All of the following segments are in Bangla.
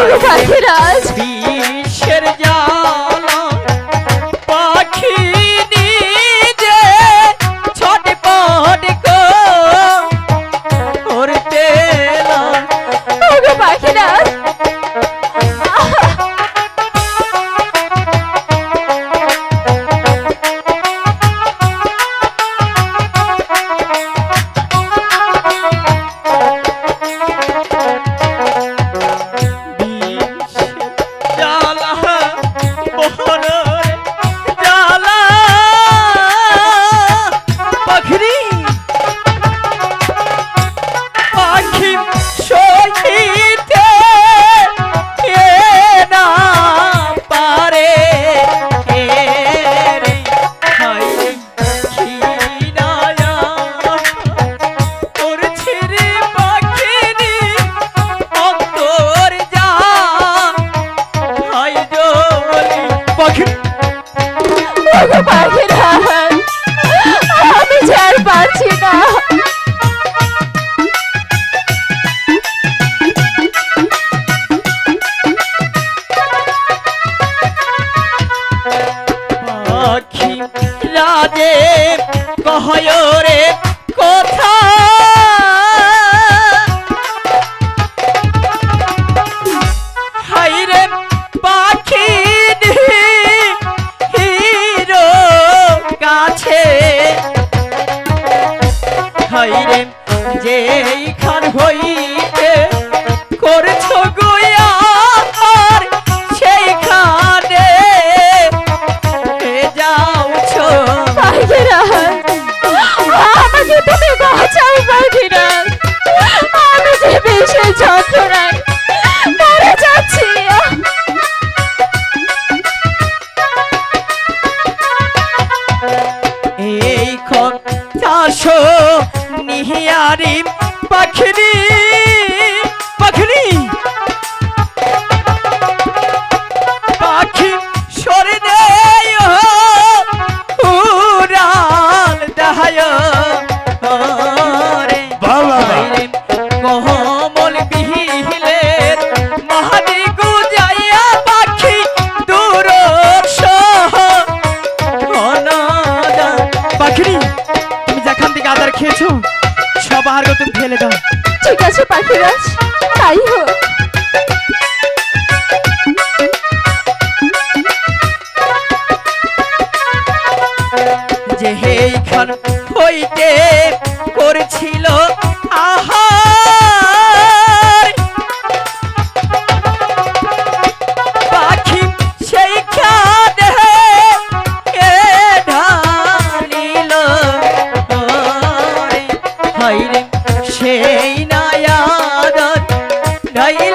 ওগো 아, 김 রে পাখির পাখিরি তুমি ফেলে দাও। ঠিক আছে পাখিরাজ তাই হোক। যে হেইখান হইতে করছিল আহার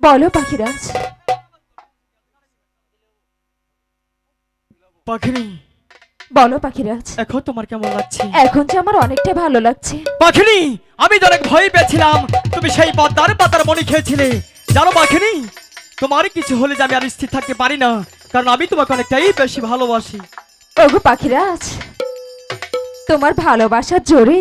বলো পাখিরাজ। পাখিনি। বলো পাখিরাজ। এখন তোমার কেমন লাগছে? এখন যে আমার অনেকটা ভালো লাগছে। পাখিনি আমি তো অনেক ভয় পেয়েছিলাম তুমি সেই পদ্মার পাতার মনি খেয়েছিলে। জানো পাখিনি তোমার কিছু হলে যে আমি আর স্থির থাকতে পারি না কারণ আমি তোমাকে অনেকটাই বেশি ভালোবাসি। ওগো পাখিরাজ তোমার ভালোবাসার জোরে